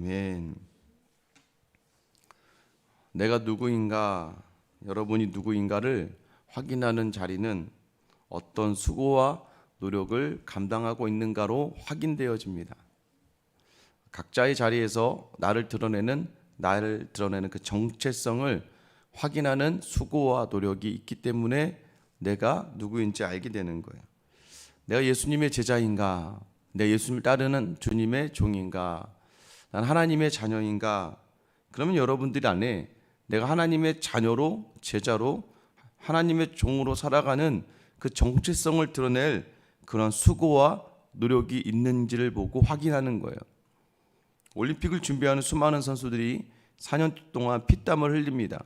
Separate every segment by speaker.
Speaker 1: 아멘. 내가 누구인가, 여러분이 누구인가를 확인하는 자리는 어떤 수고와 노력을 감당하고 있는가로 확인되어집니다. 각자의 자리에서 나를 드러내는 나를 드러내는 그 정체성을 확인하는 수고와 노력이 있기 때문에 내가 누구인지 알게 되는 거예요. 내가 예수님의 제자인가? 내가 예수님을 따르는 주님의 종인가? 난 하나님의 자녀인가? 그러면 여러분들이 안에 내가 하나님의 자녀로 제자로 하나님의 종으로 살아가는 그 정체성을 드러낼 그런 수고와 노력이 있는지를 보고 확인하는 거예요. 올림픽을 준비하는 수많은 선수들이 4년 동안 피땀을 흘립니다.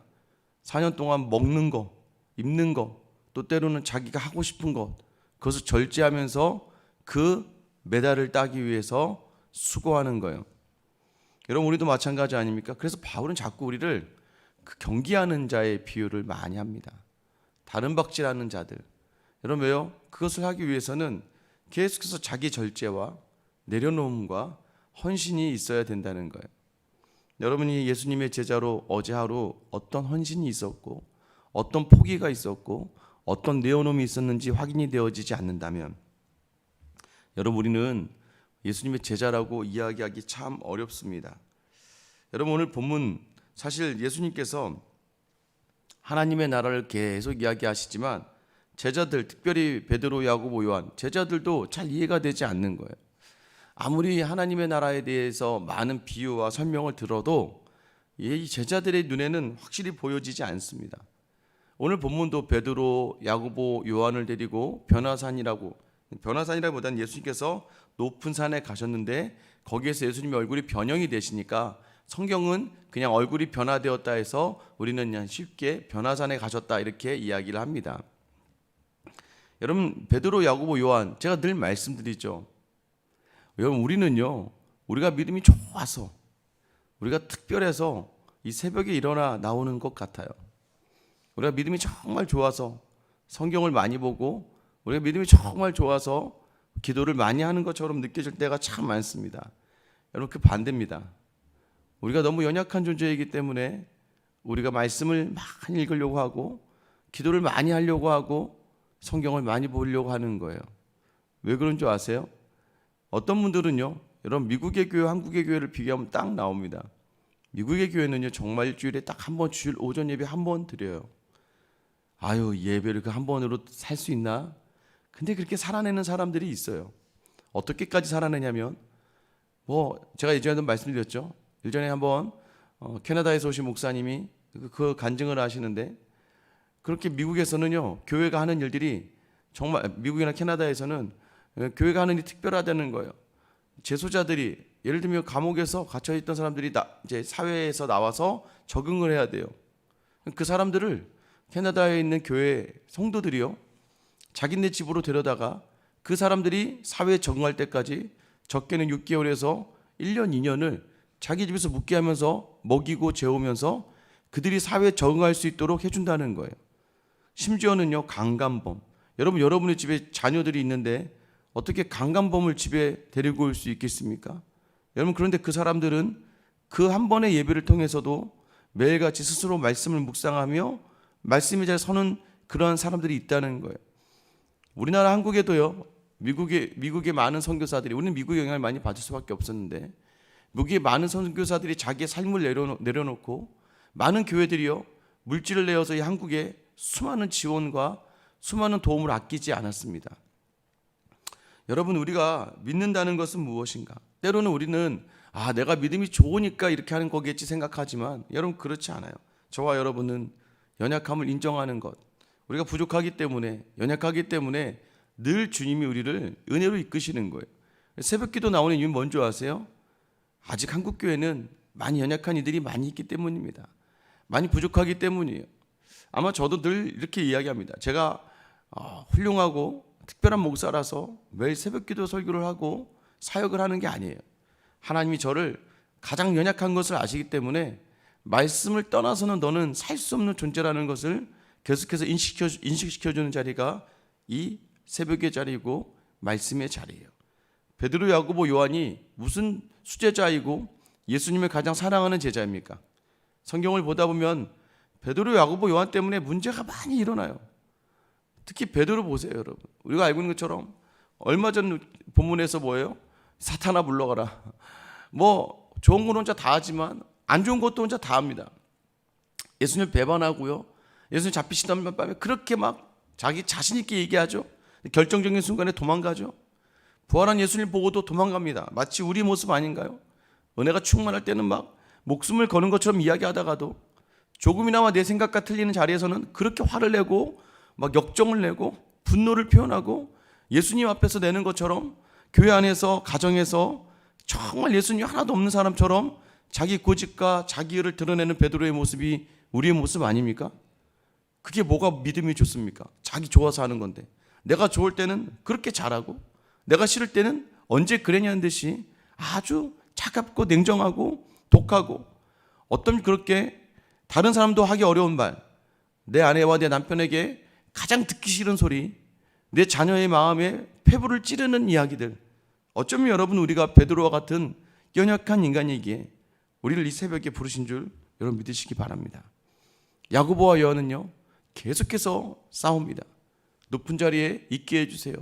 Speaker 1: 4년 동안 먹는 거, 입는 거, 또 때로는 자기가 하고 싶은 것, 그것을 절제하면서 그 메달을 따기 위해서 수고하는 거예요. 여러분 우리도 마찬가지 아닙니까? 그래서 바울은 자꾸 우리를 그 경기하는 자의 비유를 많이 합니다. 다른 박질하는 자들. 여러분 왜요? 그것을 하기 위해서는 계속해서 자기 절제와 내려놓음과 헌신이 있어야 된다는 거예요. 여러분이 예수님의 제자로 어제 하루 어떤 헌신이 있었고 어떤 포기가 있었고 어떤 내어놓음이 있었는지 확인이 되어지지 않는다면 여러분 우리는 예수님의 제자라고 이야기하기 참 어렵습니다. 여러분 오늘 본문 사실 예수님께서 하나님의 나라를 계속 이야기하시지만 제자들 특별히 베드로, 야고보, 요한 제자들도 잘 이해가 되지 않는 거예요. 아무리 하나님의 나라에 대해서 많은 비유와 설명을 들어도 이 제자들의 눈에는 확실히 보여지지 않습니다. 오늘 본문도 베드로, 야고보, 요한을 데리고 변화산이라고 변화산이라기보다는 예수님께서 높은 산에 가셨는데 거기에서 예수님의 얼굴이 변형이 되시니까 성경은 그냥 얼굴이 변화되었다 해서 우리는 그냥 쉽게 변화산에 가셨다 이렇게 이야기를 합니다. 여러분 베드로, 야고보, 요한 제가 늘 말씀드리죠. 여러분 우리는요 우리가 믿음이 좋아서 우리가 특별해서 이 새벽에 일어나 나오는 것 같아요. 우리가 믿음이 정말 좋아서 성경을 많이 보고 우리가 믿음이 정말 좋아서 기도를 많이 하는 것처럼 느껴질 때가 참 많습니다. 여러분 그 반대입니다. 우리가 너무 연약한 존재이기 때문에 우리가 말씀을 많이 읽으려고 하고 기도를 많이 하려고 하고 성경을 많이 보려고 하는 거예요. 왜 그런 줄 아세요? 어떤 분들은요, 여러분 미국의 교회, 한국의 교회를 비교하면 딱 나옵니다. 미국의 교회는요 정말 일주일에 딱 한 번 주일 오전 예배 한 번 드려요. 아유 예배를 그 한 번으로 살 수 있나? 근데 그렇게 살아내는 사람들이 있어요. 어떻게까지 살아내냐면 뭐 제가 예전에도 말씀드렸죠. 예전에 한번 어, 캐나다에서 오신 목사님이 그, 그 간증을 하시는데 그렇게 미국에서는요 교회가 하는 일들이 정말 미국이나 캐나다에서는 교회가 하는 일이 특별하다는 거예요. 재소자들이 예를 들면 감옥에서 갇혀 있던 사람들이 나, 이제 사회에서 나와서 적응을 해야 돼요. 그 사람들을 캐나다에 있는 교회 성도들이요 자기네 집으로 데려다가 그 사람들이 사회에 적응할 때까지 적게는 6개월에서 1년, 2년을 자기 집에서 묵게 하면서 먹이고 재우면서 그들이 사회에 적응할 수 있도록 해준다는 거예요. 심지어는요, 강간범. 여러분, 여러분의 집에 자녀들이 있는데 어떻게 강간범을 집에 데리고 올 수 있겠습니까? 여러분, 그런데 그 사람들은 그 한 번의 예배를 통해서도 매일같이 스스로 말씀을 묵상하며 말씀이 잘 서는 그런 사람들이 있다는 거예요. 우리나라 한국에도요. 미국의 미국의 많은 선교사들이 우리는 미국의 영향을 많이 받을 수밖에 없었는데 미국의 많은 선교사들이 자기의 삶을 내려놓, 내려놓고 많은 교회들이요 물질을 내어서 이 한국에 수많은 지원과 수많은 도움을 아끼지 않았습니다. 여러분 우리가 믿는다는 것은 무엇인가? 때로는 우리는 아 내가 믿음이 좋으니까 이렇게 하는 거겠지 생각하지만 여러분 그렇지 않아요. 저와 여러분은 연약함을 인정하는 것, 우리가 부족하기 때문에 연약하기 때문에 늘 주님이 우리를 은혜로 이끄시는 거예요. 새벽기도 나오는 이유는 뭔지 아세요? 아직 한국 교회는 많이 연약한 이들이 많이 있기 때문입니다. 많이 부족하기 때문이에요. 아마 저도 늘 이렇게 이야기합니다. 제가 어, 훌륭하고 특별한 목사라서 매일 새벽기도 설교를 하고 사역을 하는 게 아니에요. 하나님이 저를 가장 연약한 것을 아시기 때문에 말씀을 떠나서는 너는 살 수 없는 존재라는 것을 계속해서 인식시켜, 인식시켜주는 자리가 이 새벽의 자리고 말씀의 자리예요. 베드로, 야고보, 요한이 무슨 수제자이고 예수님을 가장 사랑하는 제자입니까? 성경을 보다 보면 베드로, 야고보, 요한 때문에 문제가 많이 일어나요. 특히 베드로 보세요, 여러분. 우리가 알고 있는 것처럼 얼마 전 본문에서 뭐예요? 사탄아 불러가라. 뭐 좋은 건 혼자 다 하지만 안 좋은 것도 혼자 다 합니다. 예수님 배반하고요. 예수님 잡히시던 밤에 그렇게 막 자기 자신 있게 얘기하죠. 결정적인 순간에 도망가죠. 부활한 예수님 보고도 도망갑니다. 마치 우리 모습 아닌가요? 은혜가 충만할 때는 막 목숨을 거는 것처럼 이야기하다가도 조금이나마 내 생각과 틀리는 자리에서는 그렇게 화를 내고 막 역정을 내고 분노를 표현하고 예수님 앞에서 내는 것처럼 교회 안에서 가정에서 정말 예수님 하나도 없는 사람처럼 자기 고집과 자기 의를 드러내는 베드로의 모습이 우리의 모습 아닙니까? 그게 뭐가 믿음이 좋습니까? 자기 좋아서 하는 건데 내가 좋을 때는 그렇게 잘하고 내가 싫을 때는 언제 그랬냐는 듯이 아주 차갑고 냉정하고 독하고 어떤 그렇게 다른 사람도 하기 어려운 말, 내 아내와 내 남편에게 가장 듣기 싫은 소리, 내 자녀의 마음에 폐부를 찌르는 이야기들. 어쩌면 여러분 우리가 베드로와 같은 연약한 인간이기에 우리를 이 새벽에 부르신 줄 여러분 믿으시기 바랍니다. 야고보와 여한은요 계속해서 싸웁니다. 높은 자리에 있게 해주세요.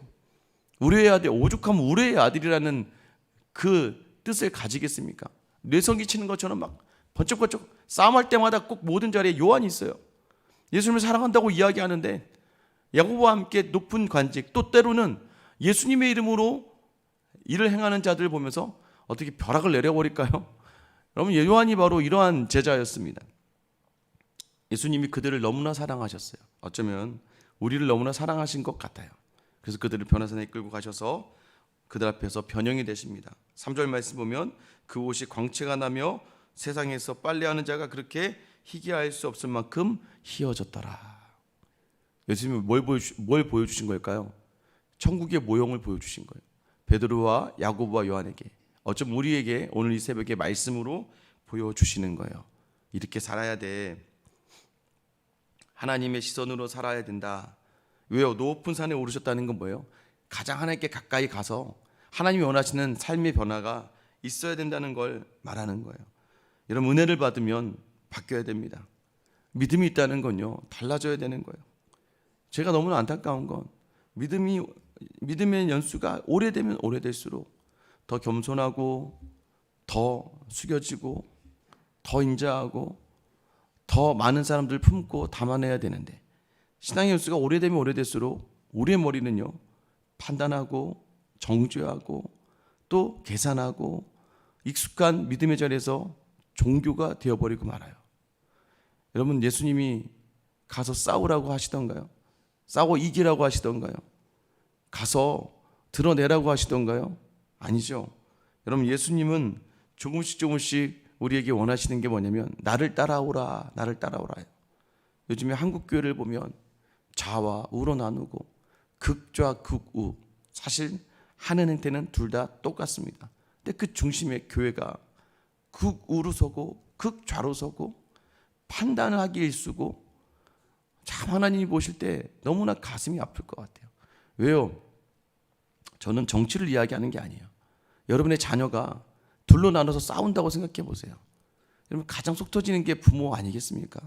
Speaker 1: 우리의 아들, 오죽하면 우리의 아들이라는 그 뜻을 가지겠습니까? 뇌성기 치는 것처럼 막 번쩍번쩍 싸움할 때마다 꼭 모든 자리에 요한이 있어요. 예수님을 사랑한다고 이야기하는데 야고보와 함께 높은 관직 또 때로는 예수님의 이름으로 일을 행하는 자들을 보면서 어떻게 벼락을 내려버릴까요? 여러분 요한이 바로 이러한 제자였습니다. 예수님이 그들을 너무나 사랑하셨어요. 어쩌면 우리를 너무나 사랑하신 것 같아요. 그래서 그들을 변화산에 이끌고 가셔서 그들 앞에서 변형이 되십니다. 3절 말씀 보면 그 옷이 광채가 나며 세상에서 빨래하는 자가 그렇게 희귀할 수 없을 만큼 희어졌더라. 예수님이 뭘, 보여주, 뭘 보여주신 걸까요? 천국의 모형을 보여주신 거예요. 베드로와 야고보와 요한에게 어쩜 우리에게 오늘 이 새벽에 말씀으로 보여주시는 거예요. 이렇게 살아야 돼. 하나님의 시선으로 살아야 된다. 왜요? 높은 산에 오르셨다는 건 뭐예요? 가장 하나님께 가까이 가서 하나님이 원하시는 삶의 변화가 있어야 된다는 걸 말하는 거예요. 여러분 은혜를 받으면 바뀌어야 됩니다. 믿음이 있다는 건요 달라져야 되는 거예요. 제가 너무나 안타까운 건 믿음이 믿음의 연수가 오래되면 오래될수록 더 겸손하고 더 숙여지고 더 인자하고 더 많은 사람들 품고 담아내야 되는데 신앙의 연수가 오래되면 오래될수록 우리의 머리는요 판단하고 정죄하고 또 계산하고 익숙한 믿음의 자리에서 종교가 되어버리고 말아요. 여러분 예수님이 가서 싸우라고 하시던가요? 싸고 이기라고 하시던가요? 가서 드러내라고 하시던가요? 아니죠. 여러분 예수님은 조금씩 조금씩 우리에게 원하시는 게 뭐냐면 나를 따라오라, 나를 따라오라. 요즘에 한국 교회를 보면 좌와 우로 나누고 극좌 극우 사실 하는 행태는 둘 다 똑같습니다. 근데 그 중심에 교회가 극우로 서고 극좌로 서고 판단을 하기 일쑤고 참 하나님이 보실 때 너무나 가슴이 아플 것 같아요. 왜요? 저는 정치를 이야기하는 게 아니에요. 여러분의 자녀가 둘로 나눠서 싸운다고 생각해 보세요. 여러분 가장 속 터지는 게 부모 아니겠습니까?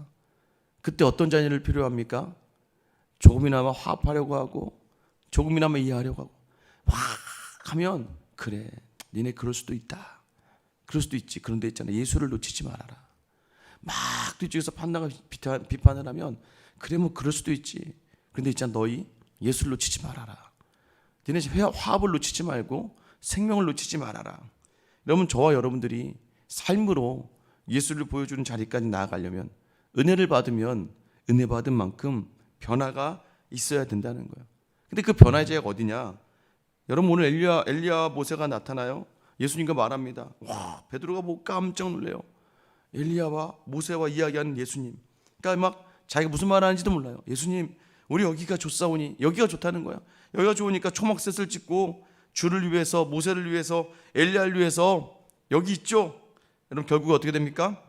Speaker 1: 그때 어떤 자녀를 필요합니까? 조금이나마 화합하려고 하고 조금이나마 이해하려고 하고 막 하면 그래 니네 그럴 수도 있다. 그럴 수도 있지. 그런데 있잖아 예수를 놓치지 말아라. 막 뒤쪽에서 판단을 비판을 하면 그래 뭐 그럴 수도 있지. 그런데 있잖아 너희 예수를 놓치지 말아라. 니네 화합을 놓치지 말고 생명을 놓치지 말아라. 여러분 저와 여러분들이 삶으로 예수를 보여주는 자리까지 나아가려면 은혜를 받으면 은혜 받은 만큼 변화가 있어야 된다는 거예요. 근데 그 변화의 제가 어디냐? 여러분 오늘 엘리야 엘리야 모세가 나타나요. 예수님과 말합니다. 와 베드로가 뭐 깜짝 놀래요. 엘리야와 모세와 이야기하는 예수님. 그러니까 막 자기가 무슨 말 하는지도 몰라요. 예수님, 우리 여기가 좋사오니 여기가 좋다는 거야. 여기가 좋으니까 초막셋을 짓고 주를 위해서 모세를 위해서 엘리야를 위해서 여기 있죠. 여러분 결국 어떻게 됩니까?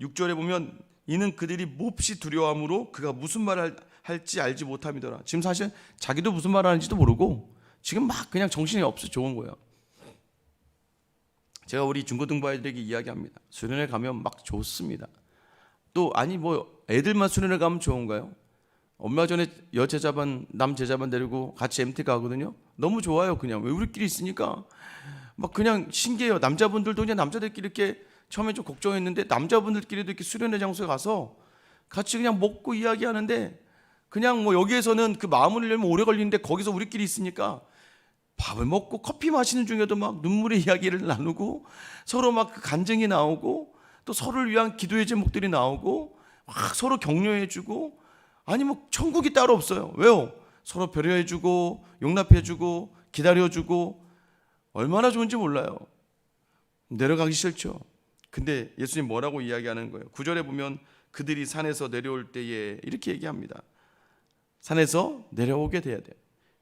Speaker 1: 6절에 보면 이는 그들이 몹시 두려워함으로 그가 무슨 말을 할지 알지 못함이더라. 지금 사실 자기도 무슨 말 하는지도 모르고 지금 막 그냥 정신이 없어 좋은 거예요. 제가 우리 중고등부 아이들에게 이야기합니다. 수련회 가면 막 좋습니다. 또 아니 뭐 애들만 수련회 가면 좋은가요? 얼마 전에 여제자반 남제자반 데리고 같이 MT 가거든요. 너무 좋아요. 그냥 왜 우리끼리 있으니까 막 그냥 신기해요. 남자분들도 그냥 남자들끼리 이렇게 처음에 좀 걱정했는데 남자분들끼리도 이렇게 수련회 장소에 가서 같이 그냥 먹고 이야기하는데 그냥 뭐 여기에서는 그 마음을 내려면 오래 걸리는데 거기서 우리끼리 있으니까 밥을 먹고 커피 마시는 중에도 막 눈물의 이야기를 나누고 서로 막 그 간증이 나오고 또 서로를 위한 기도의 제목들이 나오고 막 서로 격려해주고 아니 뭐 천국이 따로 없어요. 왜요? 서로 배려해주고 용납해주고 기다려주고 얼마나 좋은지 몰라요. 내려가기 싫죠. 근데 예수님 뭐라고 이야기하는 거예요? 구절에 보면 그들이 산에서 내려올 때에 이렇게 얘기합니다. 산에서 내려오게 돼야 돼요.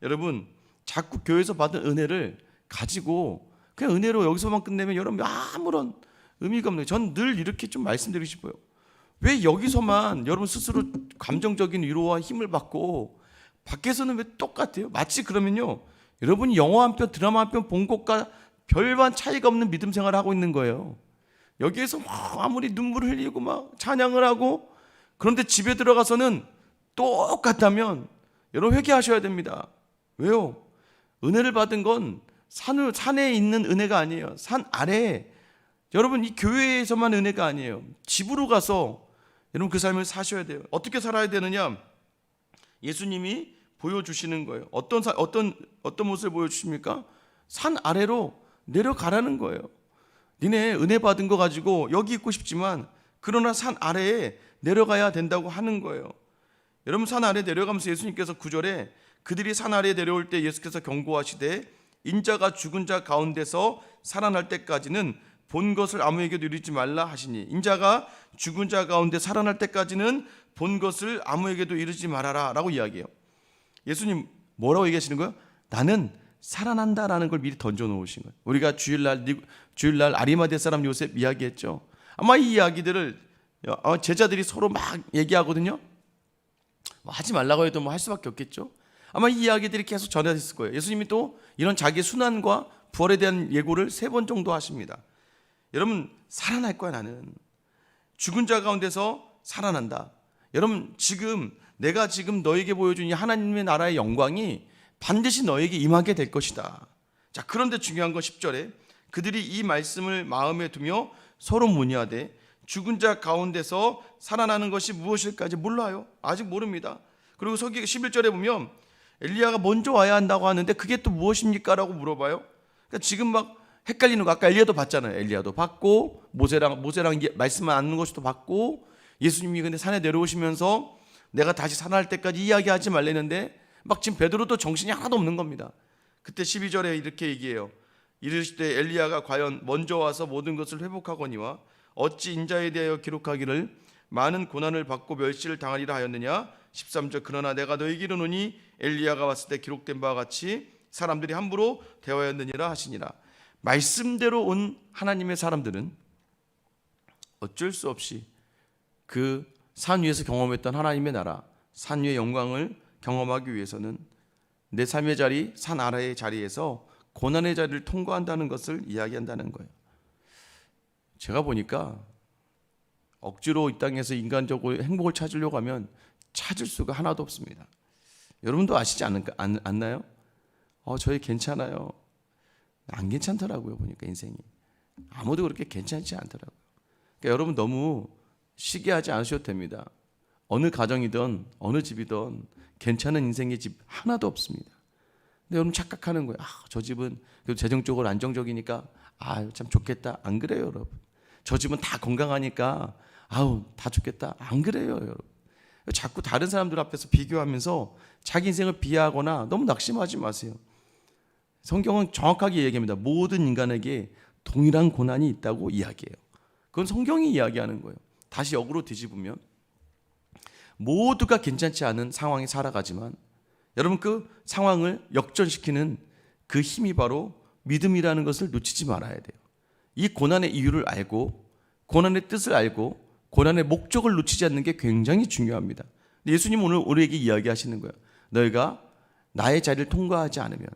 Speaker 1: 여러분 자꾸 교회에서 받은 은혜를 가지고 그냥 은혜로 여기서만 끝내면 여러분 아무런 의미가 없는 전 늘 이렇게 좀 말씀드리고 싶어요. 왜 여기서만 여러분 스스로 감정적인 위로와 힘을 받고 밖에서는 왜 똑같아요? 마치 그러면요. 여러분이 영화 한 편, 드라마 한 편 본 것과 별반 차이가 없는 믿음 생활을 하고 있는 거예요. 여기에서 막 아무리 눈물을 흘리고 막 찬양을 하고 그런데 집에 들어가서는 똑같다면 여러분 회개하셔야 됩니다. 왜요? 은혜를 받은 건 산을 산에 있는 은혜가 아니에요. 산 아래에 여러분 이 교회에서만 은혜가 아니에요. 집으로 가서 여러분 그 삶을 사셔야 돼요. 어떻게 살아야 되느냐? 예수님이 보여주시는 거예요. 어떤 사, 어떤 어떤 모습을 보여주십니까? 산 아래로 내려가라는 거예요. 니네 은혜 받은 거 가지고 여기 있고 싶지만 그러나 산 아래에 내려가야 된다고 하는 거예요. 여러분 산 아래 내려가면서 예수님께서 구절에 그들이 산 아래에 내려올 때 예수께서 경고하시되 인자가 죽은 자 가운데서 살아날 때까지는 본 것을 아무에게도 이르지 말라 하시니 인자가 죽은 자 가운데 살아날 때까지는 본 것을 아무에게도 이르지 말아라라고 이야기해요. 예수님 뭐라고 얘기하시는 거예요? 나는 살아난다라는 걸 미리 던져 놓으신 거예요. 우리가 주일날 니- 주일날 아리마대 사람 요셉 이야기했죠. 아마 이 이야기들을 어, 제자들이 서로 막 얘기하거든요. 뭐 하지 말라고 해도 뭐 할 수밖에 없겠죠. 아마 이 이야기들이 계속 전해졌을 거예요. 예수님이 또 이런 자기의 순환과 부활에 대한 예고를 세 번 정도 하십니다. 여러분 살아날 거야 나는 죽은 자 가운데서 살아난다. 여러분 지금 내가 지금 너에게 보여준 이 하나님의 나라의 영광이 반드시 너에게 임하게 될 것이다. 자 그런데 중요한 건 10절에 그들이 이 말씀을 마음에 두며 서로 문의하되 죽은 자 가운데서 살아나는 것이 무엇일까지 몰라요. 아직 모릅니다. 그리고 서기 11절에 보면 엘리야가 먼저 와야 한다고 하는데 그게 또 무엇입니까라고 물어봐요. 그러니까 지금 막 헷갈리는 거 아까 엘리야도 봤잖아요. 엘리야도 봤고 모세랑 모세랑 말씀 안 하는 것도 봤고 예수님이 근데 산에 내려오시면서 내가 다시 살아날 때까지 이야기하지 말랬는데 막 지금 베드로도 정신이 하나도 없는 겁니다. 그때 12절에 이렇게 얘기해요. 이르실 때 엘리야가 과연 먼저 와서 모든 것을 회복하거니와 어찌 인자에 대하여 기록하기를 많은 고난을 받고 멸시를 당하리라 하였느냐 13절 그러나 내가 너에게 이르노니 엘리야가 왔을 때 기록된 바와 같이 사람들이 함부로 대화였느니라 하시니라 말씀대로 온 하나님의 사람들은 어쩔 수 없이 그 산 위에서 경험했던 하나님의 나라 산 위의 영광을 경험하기 위해서는 내 삶의 자리 산 아래의 자리에서 고난의 자리를 통과한다는 것을 이야기한다는 거예요. 제가 보니까 억지로 이 땅에서 인간적으로 행복을 찾으려고 하면 찾을 수가 하나도 없습니다. 여러분도 아시지 않을까, 않, 않나요? 어, 저희 괜찮아요. 안 괜찮더라고요, 보니까 인생이. 아무도 그렇게 괜찮지 않더라고요. 그러니까 여러분 너무 시기하지 않으셔도 됩니다. 어느 가정이든 어느 집이든 괜찮은 인생의 집 하나도 없습니다. 근데 여러분 착각하는 거예요. 아, 저 집은 재정적으로 안정적이니까 아, 참 좋겠다. 안 그래요, 여러분. 저 집은 다 건강하니까 아우, 다 좋겠다. 안 그래요, 여러분. 자꾸 다른 사람들 앞에서 비교하면서 자기 인생을 비하하거나 너무 낙심하지 마세요. 성경은 정확하게 얘기합니다. 모든 인간에게 동일한 고난이 있다고 이야기해요. 그건 성경이 이야기하는 거예요. 다시 역으로 뒤집으면 모두가 괜찮지 않은 상황에 살아가지만 여러분 그 상황을 역전시키는 그 힘이 바로 믿음이라는 것을 놓치지 말아야 돼요. 이 고난의 이유를 알고 고난의 뜻을 알고 고난의 목적을 놓치지 않는 게 굉장히 중요합니다. 예수님 오늘 우리에게 이야기하시는 거예요. 너희가 나의 자리를 통과하지 않으면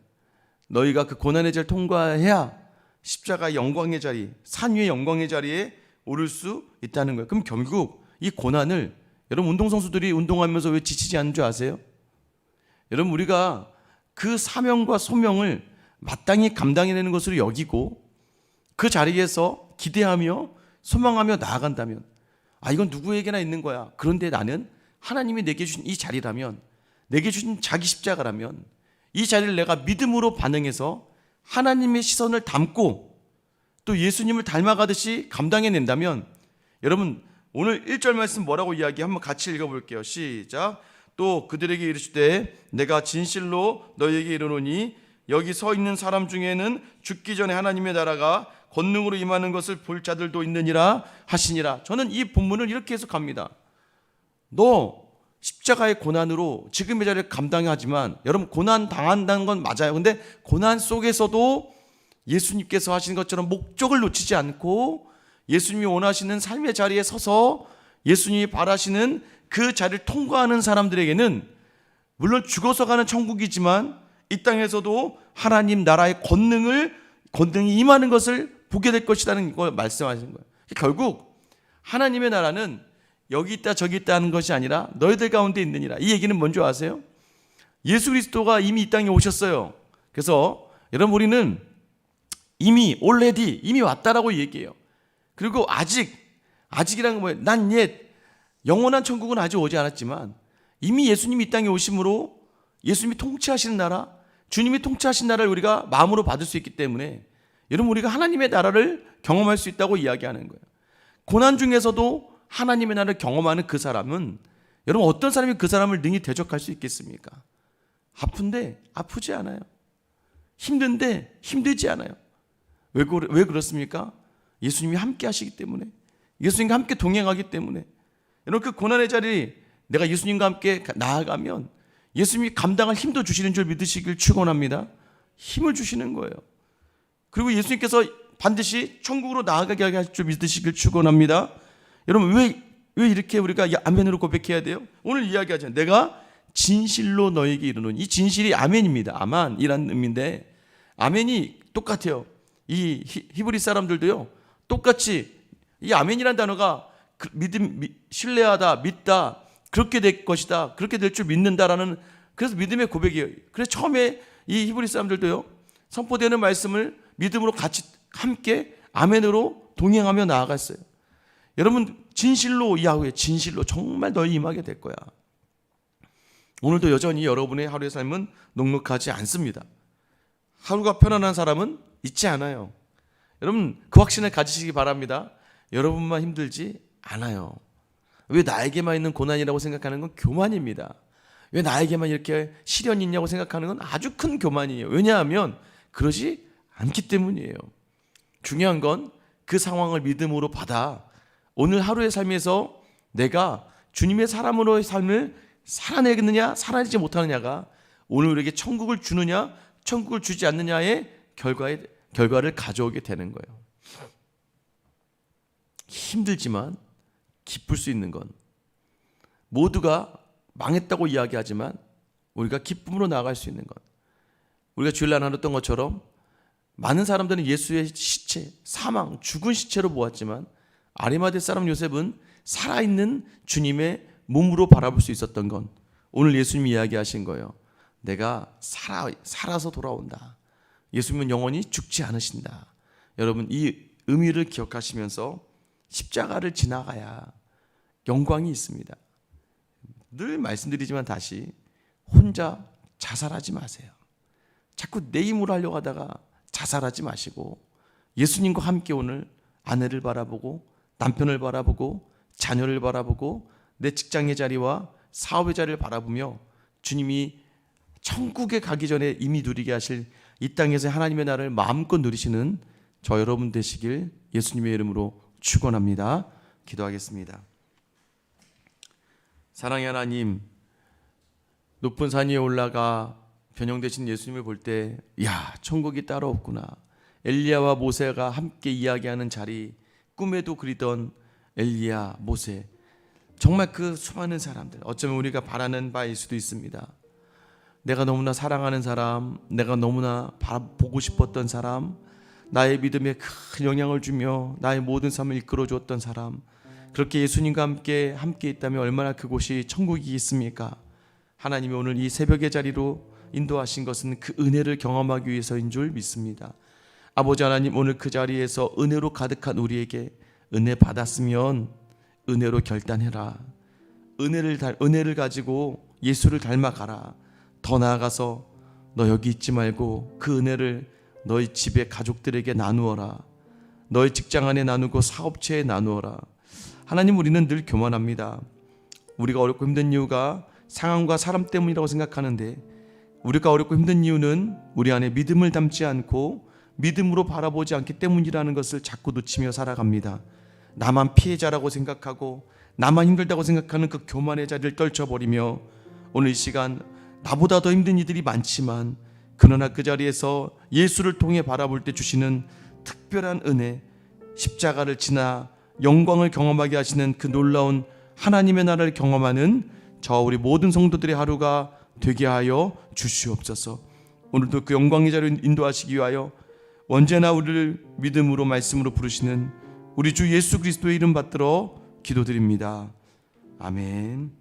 Speaker 1: 너희가 그 고난의 자리를 통과해야 십자가 영광의 자리, 산 위의 영광의 자리에 오를 수 있다는 거예요. 그럼 결국 이 고난을 여러분 운동선수들이 운동하면서 왜 지치지 않는 줄 아세요? 여러분 우리가 그 사명과 소명을 마땅히 감당해내는 것으로 여기고 그 자리에서 기대하며 소망하며 나아간다면 아 이건 누구에게나 있는 거야. 그런데 나는 하나님이 내게 주신 이 자리라면 내게 주신 자기 십자가라면 이 자리를 내가 믿음으로 반응해서 하나님의 시선을 담고 또 예수님을 닮아가듯이 감당해낸다면 여러분 오늘 1절 말씀 뭐라고 이야기 한번 같이 읽어볼게요. 시작. 또 그들에게 이르시되 내가 진실로 너희에게 이르노니 여기 서 있는 사람 중에는 죽기 전에 하나님의 나라가 권능으로 임하는 것을 볼 자들도 있느니라 하시니라. 저는 이 본문을 이렇게 해석합니다. 너 십자가의 고난으로 지금의 자리를 감당하지만 여러분 고난 당한다는 건 맞아요. 근데 고난 속에서도 예수님께서 하신 것처럼 목적을 놓치지 않고 예수님이 원하시는 삶의 자리에 서서 예수님이 바라시는 그 자리를 통과하는 사람들에게는 물론 죽어서 가는 천국이지만 이 땅에서도 하나님 나라의 권능을 권능이 임하는 것을 보게 될 것이라는 걸 말씀하시는 거예요. 결국 하나님의 나라는 여기 있다 저기 있다 하는 것이 아니라 너희들 가운데 있느니라. 이 얘기는 뭔지 아세요? 예수 그리스도가 이미 이 땅에 오셨어요. 그래서 여러분 우리는 이미 already 이미 왔다라고 얘기해요. 그리고 아직 아직이란 건 뭐예요? 난 옛 영원한 천국은 아직 오지 않았지만 이미 예수님이 이 땅에 오심으로 예수님이 통치하시는 나라, 주님이 통치하신 나라를 우리가 마음으로 받을 수 있기 때문에 여러분 우리가 하나님의 나라를 경험할 수 있다고 이야기하는 거예요. 고난 중에서도 하나님의 나라를 경험하는 그 사람은 여러분 어떤 사람이 그 사람을 능히 대적할 수 있겠습니까? 아픈데 아프지 않아요. 힘든데 힘들지 않아요. 왜, 왜 그렇습니까? 예수님이 함께 하시기 때문에 예수님과 함께 동행하기 때문에 여러분 그 고난의 자리 내가 예수님과 함께 나아가면 예수님이 감당할 힘도 주시는 줄 믿으시길 축원합니다. 힘을 주시는 거예요. 그리고 예수님께서 반드시 천국으로 나아가게 할 줄 믿으시길 축원합니다. 여러분 왜, 왜 이렇게 우리가 아멘으로 고백해야 돼요? 오늘 이야기하잖아요. 내가 진실로 너에게 이르노니 이 진실이 아멘입니다. 아만이란 의미인데 아멘이 똑같아요. 이 히브리 사람들도요. 똑같이 이 아멘이란 단어가 그 믿음 신뢰하다 믿다 그렇게 될 것이다 그렇게 될 줄 믿는다라는 그래서 믿음의 고백이에요. 그래서 처음에 이 히브리 사람들도요 선포되는 말씀을 믿음으로 같이 함께 아멘으로 동행하며 나아갔어요. 여러분 진실로 야후에 진실로 정말 너희 임하게 될 거야. 오늘도 여전히 여러분의 하루의 삶은 녹록하지 않습니다. 하루가 편안한 사람은 있지 않아요. 여러분 그 확신을 가지시기 바랍니다. 여러분만 힘들지 않아요. 왜 나에게만 있는 고난이라고 생각하는 건 교만입니다. 왜 나에게만 이렇게 시련이 있냐고 생각하는 건 아주 큰 교만이에요. 왜냐하면 그러지 않기 때문이에요. 중요한 건 그 상황을 믿음으로 받아 오늘 하루의 삶에서 내가 주님의 사람으로의 삶을 살아내겠느냐, 살아내지 못하느냐가 오늘 우리에게 천국을 주느냐, 천국을 주지 않느냐의 결과에, 결과를 가져오게 되는 거예요. 힘들지만 기쁠 수 있는 건 모두가 망했다고 이야기하지만 우리가 기쁨으로 나아갈 수 있는 것. 우리가 주일날 나눴던 것처럼 많은 사람들은 예수의 시체, 사망, 죽은 시체로 보았지만 아리마대 사람 요셉은 살아있는 주님의 몸으로 바라볼 수 있었던 건 오늘 예수님이 이야기하신 거예요. 내가 살아, 살아서 돌아온다. 예수님은 영원히 죽지 않으신다. 여러분 이 의미를 기억하시면서 십자가를 지나가야 영광이 있습니다. 늘 말씀드리지만 다시 혼자 자살하지 마세요. 자꾸 내 힘으로 하려고 하다가 자살하지 마시고 예수님과 함께 오늘 아내를 바라보고 남편을 바라보고 자녀를 바라보고 내 직장의 자리와 사업의 자리를 바라보며 주님이 천국에 가기 전에 이미 누리게 하실 이 땅에서 하나님의 나라를 마음껏 누리시는 저 여러분 되시길 예수님의 이름으로 축원합니다. 기도하겠습니다. 사랑의 하나님, 높은 산 위에 올라가 변형되신 예수님을 볼 때, 야, 천국이 따로 없구나. 엘리야와 모세가 함께 이야기하는 자리, 꿈에도 그리던 엘리야, 모세. 정말 그 수많은 사람들, 어쩌면 우리가 바라는 바일 수도 있습니다. 내가 너무나 사랑하는 사람, 내가 너무나 보고 싶었던 사람, 나의 믿음에 큰 영향을 주며 나의 모든 삶을 이끌어 주었던 사람 그렇게 예수님과 함께 함께 있다면 얼마나 그곳이 천국이겠습니까? 하나님이 오늘 이 새벽의 자리로 인도하신 것은 그 은혜를 경험하기 위해서인 줄 믿습니다. 아버지 하나님 오늘 그 자리에서 은혜로 가득한 우리에게 은혜 받았으면 은혜로 결단해라. 은혜를 달, 은혜를 가지고 예수를 닮아가라. 더 나아가서 너 여기 있지 말고 그 은혜를 너희 집의 가족들에게 나누어라. 너희 직장 안에 나누고 사업체에 나누어라. 하나님 우리는 늘 교만합니다. 우리가 어렵고 힘든 이유가 상황과 사람 때문이라고 생각하는데 우리가 어렵고 힘든 이유는 우리 안에 믿음을 담지 않고 믿음으로 바라보지 않기 때문이라는 것을 자꾸 놓치며 살아갑니다. 나만 피해자라고 생각하고 나만 힘들다고 생각하는 그 교만의 자리를 떨쳐버리며 오늘 이 시간 나보다 더 힘든 이들이 많지만 그러나 그 자리에서 예수를 통해 바라볼 때 주시는 특별한 은혜 십자가를 지나 영광을 경험하게 하시는 그 놀라운 하나님의 나라를 경험하는 저 우리 모든 성도들의 하루가 되게 하여 주시옵소서. 오늘도 그 영광의 자리를 인도하시기 위하여 언제나 우리를 믿음으로 말씀으로 부르시는 우리 주 예수 그리스도의 이름 받들어 기도드립니다. 아멘.